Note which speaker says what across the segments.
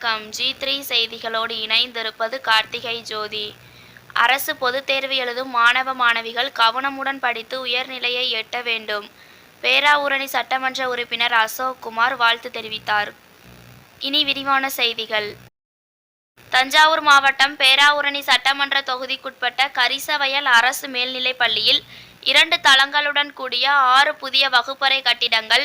Speaker 1: வணக்கம் G three செய்திகளோடு இணைந்திருப்பது கார்த்திகை ஜோதி அரசு பொதுத் தேர்வு எழுதும் மாணவ மாணவிகள் கவனமுடன் படித்து உயர்நிலையை எட்ட வேண்டும் பேராவூரணி சட்டமன்ற உறுப்பினர் அசோக் குமார் வாழ்த்து தெரிவித்தார் இனி விரிவான செய்திகள் தஞ்சாவூர் மாவட்டம் பேராவூரணி சட்டமன்ற தொகுதிக்குட்பட்ட கரிசவயல் அரசு மேல்நிலைப் பள்ளியில் இரண்டு தளங்களுடன் கூடிய ஆறு புதிய வகுப்பறை கட்டிடங்கள்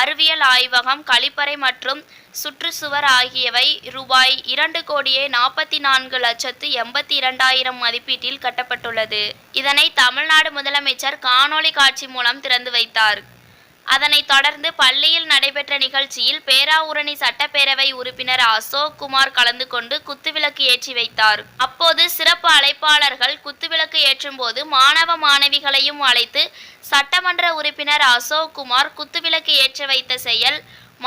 Speaker 1: அறிவியல் ஆய்வகம் கழிப்பறை மற்றும் சுற்றுச்சுவர் ஆகியவை ரூபாய் இரண்டு கோடியே நாற்பத்தி நான்கு லட்சத்து எண்பத்தி இரண்டாயிரம் மதிப்பீட்டில் கட்டப்பட்டுள்ளது இதனை தமிழ்நாடு முதலமைச்சர் காணொலி காட்சி மூலம் திறந்து வைத்தார் அதனைத் தொடர்ந்து பள்ளியில் நடைபெற்ற நிகழ்ச்சியில் பேராவூரணி சட்டப்பேரவை உறுப்பினர் அசோக் குமார் கலந்து கொண்டு குத்துவிளக்கு ஏற்றி வைத்தார் அப்போது சிறப்பு அழைப்பாளர்கள் குத்துவிளக்கு ஏற்றும் போது மாணவ மாணவிகளையும் அழைத்து சட்டமன்ற உறுப்பினர் அசோக் குமார் குத்துவிளக்கு ஏற்ற வைத்த செயல்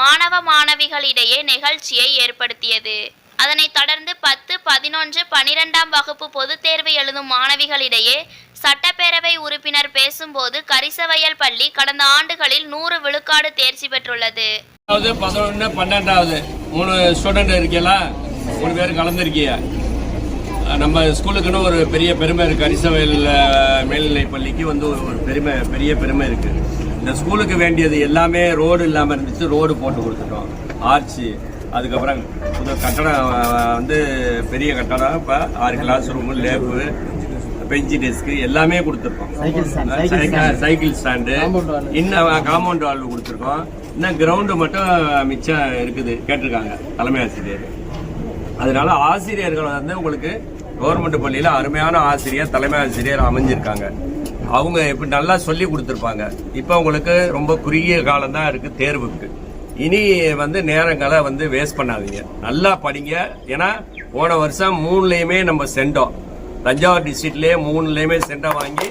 Speaker 1: மாணவ மாணவிகளிடையே நிகழ்ச்சியை ஏற்படுத்தியது அதனைத் தொடர்ந்து பத்து பதினொன்று பனிரெண்டாம் வகுப்பு பொதுத் தேர்வு எழுதும் மாணவிகளிடையே சட்டப்பேரவை உறுப்பினர் பேசும்போது கரிசவையல் பள்ளி கடந்த ஆண்டுகளில் நூறு விழுக்காடு தேர்ச்சி பெற்றுள்ளது
Speaker 2: அதாவது பதினொன்று பன்னெண்டாவது மூணு ஸ்டூடெண்ட் இருக்கீங்களா மூணு பேர் கலந்துருக்கீங்க நம்ம ஸ்கூலுக்குன்னு ஒரு பெரிய பெருமை இருக்குது அரிசவயல் மேல்நிலை பள்ளிக்கு வந்து ஒரு பெருமை பெரிய பெருமை இருக்குது இந்த ஸ்கூலுக்கு வேண்டியது எல்லாமே ரோடு இல்லாமல் இருந்துச்சு ரோடு போட்டு கொடுத்துட்டோம் ஆர்ச்சி அதுக்கப்புறம் புது கட்டடம் வந்து பெரிய கட்டடம் இப்போ ஆறு class room lab bench desk எல்லாமே கொடுத்துருக்கோம்
Speaker 3: சைக்கிள் ஸ்டாண்டு
Speaker 2: இன்னும் காம்பவுண்ட் வால்வு கொடுத்துருக்கோம் இன்னும் கிரவுண்டு மட்டும் மிச்சம் இருக்குது கேட்டிருக்காங்க தலைமை ஆசிரியர் அதனால ஆசிரியர்கள் வந்து உங்களுக்கு கவர்மெண்ட் பள்ளியில் அருமையான ஆசிரியர் தலைமை ஆசிரியர் அமைஞ்சிருக்காங்க அவங்க எப்படி நல்லா சொல்லி கொடுத்துருப்பாங்க இப்போ உங்களுக்கு ரொம்ப குறுகிய காலம் தான் இருக்குது தேர்வுக்கு இனி வந்து நேரங்களை வந்து வேஸ்ட் பண்ணாதீங்க நல்லா படிங்க ஏன்னா போன வருஷம் மூணுலேயுமே நம்ம சென்றோம் தஞ்சாவூர் டிஸ்ட்ரிக்ட்லேயே மூணுலயுமே சென்டை வாங்கி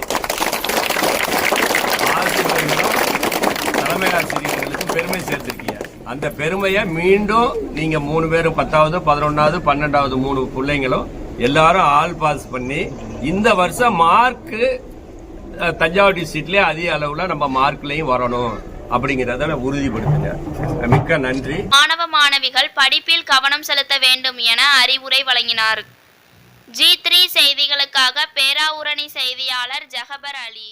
Speaker 2: தலைமை ஆசிரியர்களுக்கு பெருமை சேர்த்திருக்கீங்க அந்த பெருமையை மீண்டும் நீங்கள் மூணு பேரும் பத்தாவது பதினொன்றாவது பன்னெண்டாவது மூணு பிள்ளைங்களும் எல்லாரும் ஆல் பாஸ் பண்ணி இந்த வருஷம் மார்க்கு தஞ்சாவூர் டிஸ்ட்ரிக்ட்லயே அதிக அளவில் நம்ம மார்க்லயும் வரணும் அப்படிங்கிறத உறுதிப்படுத்துங்க மிக்க நன்றி
Speaker 1: மாணவ மாணவிகள் படிப்பில் கவனம் செலுத்த வேண்டும் என அறிவுரை வழங்கினார் ஜி த்ரீ செய்திகளுக்காக பேராவூரணி செய்தியாளர் ஜஹபர் அலி